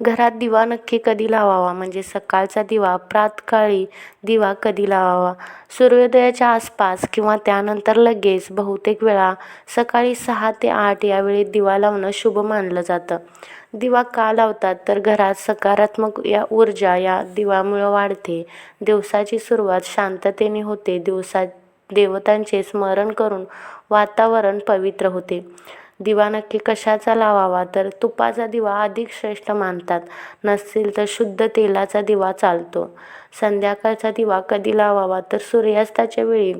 घरात दिवा नक्की कधी लावावा? म्हणजे सकाळचा दिवा प्रातकाळी दिवा कधी लावावा? सूर्योदयाच्या आसपास किंवा त्यानंतर लगेच बहुतेक वेळा सकाळी सहा ते आठ या वेळी दिवा लावणं शुभ मानलं जातं. दिवा का लावतात? तर घरात सकारात्मक या ऊर्जा या दिवामुळं वाढते. दिवसाची सुरुवात शांततेने होते. दिवसा देवतांचे स्मरण करून वातावरण पवित्र होते. दिवा नक्की कशाचा लावावा? तर तुपाचा दिवा अधिक श्रेष्ठ मानतात. नसेल तर शुद्ध तेलाचा दिवा चालतो. संध्याकाळचा दिवा कधी लावावा? तर सूर्यास्ताच्या वेळी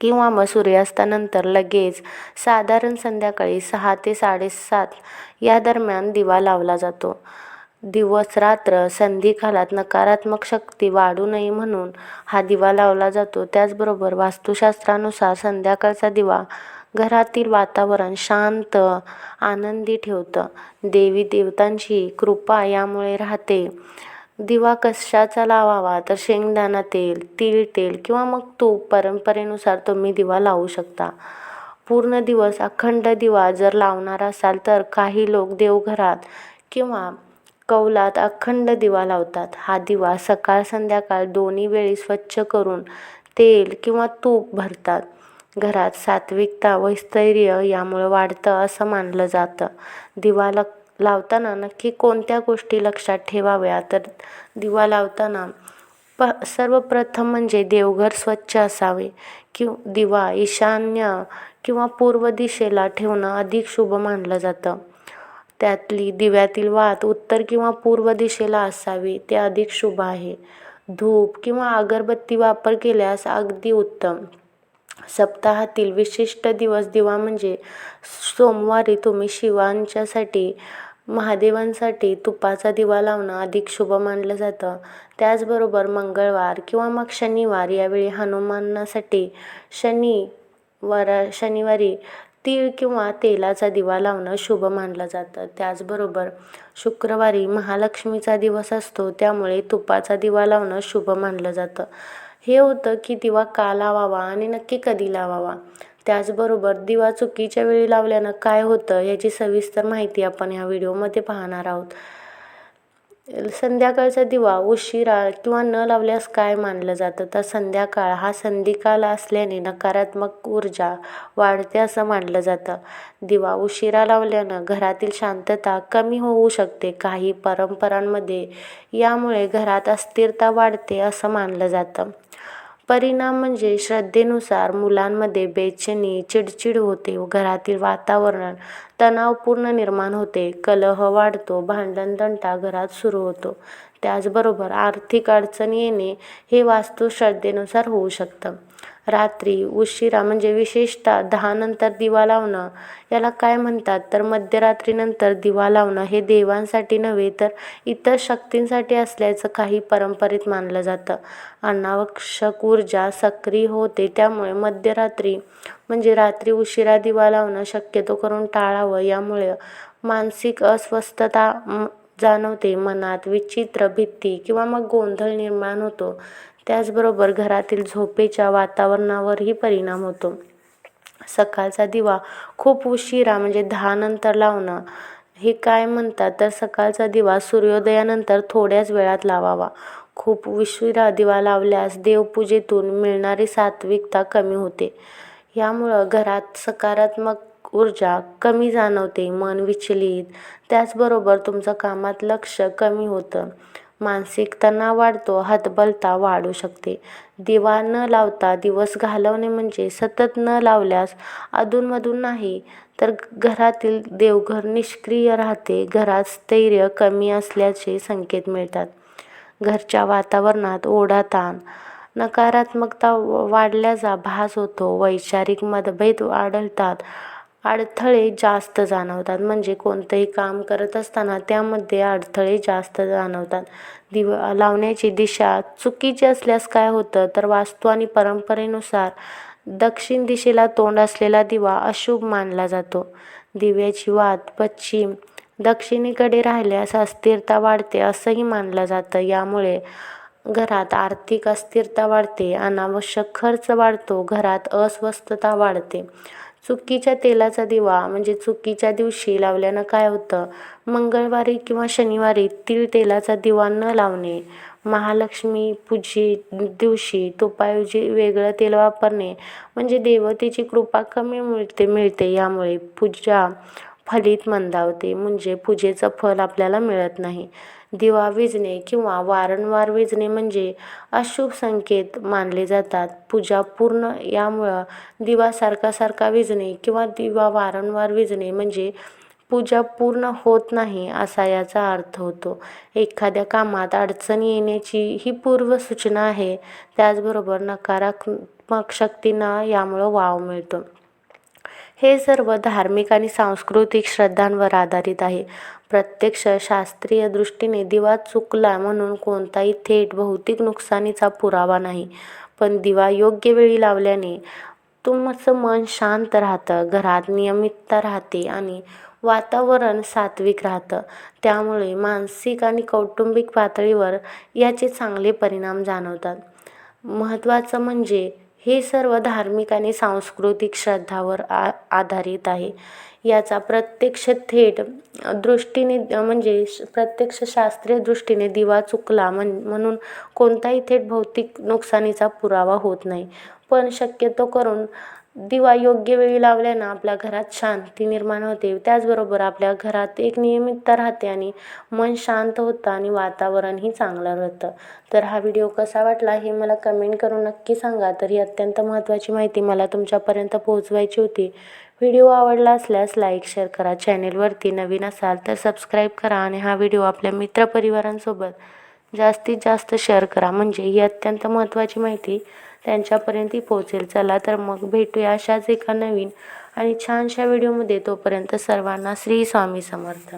किंवा मग सूर्यास्तानंतर लगेच साधारण संध्याकाळी सहा ते साडेसात या दरम्यान दिवा लावला जातो. दिवस रात्र संधिकालात नकारात्मक शक्ती वाढू नये म्हणून हा दिवा लावला जातो. त्याचबरोबर वास्तुशास्त्रानुसार संध्याकाळचा दिवा घरातील वातावरण शांत आनंदी ठेवतं. देवी देवतांची कृपा यामुळे राहते. दिवा कशाचा लावावा तर शेंगदाणा तेल तीळ तेल किंवा मग तूप परंपरेनुसार तुम्ही दिवा लावू शकता. पूर्ण दिवस अखंड दिवा जर लावणार असाल तर काही लोक देवघरात किंवा कौलात अखंड दिवा लावतात. हा दिवा सकाळ संध्याकाळ दोन्ही वेळी स्वच्छ करून तेल किंवा तूप भरतात. घरात सात्विकता व स्थैर्य यामुळं वाढतं असं मानलं जातं. दिवा लक लावताना नक्की कोणत्या गोष्टी लक्षात ठेवाव्या? तर दिवा लावताना प सर्वप्रथम म्हणजे देवघर स्वच्छ असावे कि दिवा ईशान्य किंवा पूर्व दिशेला ठेवणं अधिक शुभ मानलं जातं. त्यातली दिव्यातील वात उत्तर किंवा पूर्व दिशेला असावी ते अधिक शुभ आहे. धूप किंवा अगरबत्ती वापर केल्यास अगदी उत्तम. सप्ताहातील विशिष्ट दिवस दिवा म्हणजे सोमवारी तुम्ही शिवांच्यासाठी महादेवांसाठी तुपाचा दिवा लावणं अधिक शुभ मानलं जातं. त्याचबरोबर मंगळवार किंवा मग शनिवार यावेळी हनुमानासाठी शनिवार शनिवारी तीळ किंवा तेलाचा दिवा लावणं शुभ मानलं जातं. त्याचबरोबर शुक्रवारी महालक्ष्मीचा दिवस असतो त्यामुळे तुपाचा दिवा लावणं शुभ मानलं जातं. हे होतं की दिवा का लावावा आणि नक्की कधी लावावा. त्याचबरोबर दिवा चुकीच्या वेळी लावल्यानं काय होतं याची सविस्तर माहिती आपण ह्या व्हिडिओमध्ये पाहणार आहोत. संध्याकाळचा दिवा उशिरा किंवा न लावल्यास काय मानलं जातं? तर संध्याकाळ हा संधिकाल असल्याने नकारात्मक ऊर्जा वाढते असं मानलं जातं. दिवा उशिरा लावल्यानं घरातील शांतता कमी होऊ शकते. काही परंपरांमध्ये यामुळे घरात अस्थिरता वाढते असं मानलं जातं. परिणाम म्हणजे श्रद्धेनुसार मुलांमध्ये बेचैनी चिडचिड होते व घरातील वातावरण तणावपूर्ण निर्माण होते कलह वाढतो भांडण तंटा घरात सुरू होतो. त्याचबरोबर आर्थिक अडचण येणे हे वास्तू श्रद्धेनुसार होऊ शकतं. रात्री उशिरा म्हणजे विशेषतः दहानंतर दिवा लावणं. याला काय म्हणतात? तर मध्यरात्रीनंतर दिवा लावणं हे देवांसाठी नव्हे तर इतर शक्तींसाठी असल्याचं काही परंपरेत मानलं जातं. अनावश्यक ऊर्जा सक्रिय होते त्यामुळे मध्यरात्री म्हणजे रात्री उशिरा दिवा लावणं शक्यतो करून टाळावं. यामुळे मानसिक अस्वस्थता जाणवते. मनात विचित्र भीती किंवा मग गोंधळ निर्माण होतो. त्याचबरोबर घरातील झोपेच्या वातावरणावरही परिणाम होतो. सकाळचा दिवा खूप उशिरा म्हणजे दहानंतर लावणं हे काय म्हणतात? तर सकाळचा दिवा सूर्योदयानंतर थोड्याच वेळात लावावा. खूप उशिरा दिवा लावल्यास देवपूजेतून मिळणारी सात्विकता कमी होते. यामुळं घरात सकारात्मक ऊर्जा कमी जाणवते मन विचलित. त्याचबरोबर तुमचं कामात लक्ष कमी होतं. मानसिक तणाव वाढतो हतबलता वाढू शकते. दिवा न लावता दिवस घालवणे म्हणजे सतत न लावल्यास अधूनमधून नाही तर घरातील देवघर निष्क्रिय राहते. घरात स्थैर्य कमी असल्याचे संकेत मिळतात. घरच्या वातावरणात ओढाताण नकारात्मकता वाढल्याचा भास होतो. वैचारिक मतभेद आढळतात अडथळे जास्त जाणवतात. म्हणजे कोणतंही काम करत असताना त्यामध्ये अडथळे जास्त जाणवतात. दिवा लावण्याची दिशा चुकीची असल्यास काय होतं? तर वास्तू आणि परंपरेनुसार दक्षिण दिशेला तोंड असलेला दिवा अशुभ मानला जातो. दिव्याची वात पश्चिम दक्षिणेकडे राहिल्यास अस्थिरता वाढते असंही मानलं जातं. यामुळे घरात आर्थिक अस्थिरता वाढते अनावश्यक खर्च वाढतो घरात अस्वस्थता वाढते. चुकीच्या तेलाचा दिवा म्हणजे चुकीच्या दिवशी लावल्यानं काय होतं? मंगळवारी किंवा शनिवारी तीळ तेलाचा दिवा न लावणे महालक्ष्मी पूजे दिवशी तुपाऐवजी वेगळं तेल वापरणे म्हणजे देवतेची कृपा कमी मिळते मिळते. यामुळे पूजा फलित मंदावते. म्हणजे पूजेचं फल आपल्याला मिळत नाही. दिवा विजणे किंवा वारंवार विजणे म्हणजे अशुभ संकेत मानले जातात. पूजा पूर्ण यामुळं दिवा सारखा सारखा विजणे किंवा दिवा वारंवार विजणे म्हणजे पूजा पूर्ण होत नाही असा याचा अर्थ होतो. एखाद्या कामात अडचण येण्याची ही पूर्वसूचना आहे. त्याचबरोबर नकारात्मक शक्तींना यामुळं वाव मिळतो. हे सर्व धार्मिक आणि सांस्कृतिक श्रद्धांवर आधारित आहे. प्रत्यक्ष शास्त्रीय दृष्टीने दिवा चुकला म्हणून कोणताही थेट भौतिक नुकसानीचा पुरावा नाही. पण दिवा योग्य वेळी लावल्याने तुमचं मन शांत राहतं घरात नियमितता राहते आणि वातावरण सात्विक राहतं. त्यामुळे मानसिक आणि कौटुंबिक पातळीवर याचे चांगले परिणाम जाणवतात. महत्त्वाचं म्हणजे हे सर्व धार्मिक आणि सांस्कृतिक श्रद्धावर आ आधारित आहे. याचा प्रत्यक्ष थेट दृष्टीने म्हणजे प्रत्यक्ष शास्त्रीय दृष्टीने दिवा चुकला म्हण म्हणून कोणताही थेट भौतिक नुकसानीचा पुरावा होत नाही. पण शक्यतो करून दिवा योग्य वेळी लावल्यानं आपल्या घरात शांती निर्माण होते. त्याचबरोबर आपल्या घरात एक नियमितता राहते आणि मन शांत होतं आणि वातावरणही चांगलं राहतं. तर हा व्हिडिओ कसा वाटला हे मला कमेंट करून नक्की सांगा. तर ही अत्यंत महत्त्वाची माहिती मला तुमच्यापर्यंत पोहोचवायची होती. व्हिडिओ आवडला असल्यास लाईक शेअर करा. चॅनेलवरती नवीन असाल तर सबस्क्राईब करा आणि हा व्हिडिओ आपल्या मित्रपरिवारांसोबत जास्तीत जास्त शेअर करा. म्हणजे ही अत्यंत महत्त्वाची माहिती त्यांच्यापर्यंतही पोहोचेल. चला तर मग भेटूया अशाच एका नवीन आणि छानशा व्हिडिओमध्ये तोपर्यंत सर्वांना श्री स्वामी समर्थ.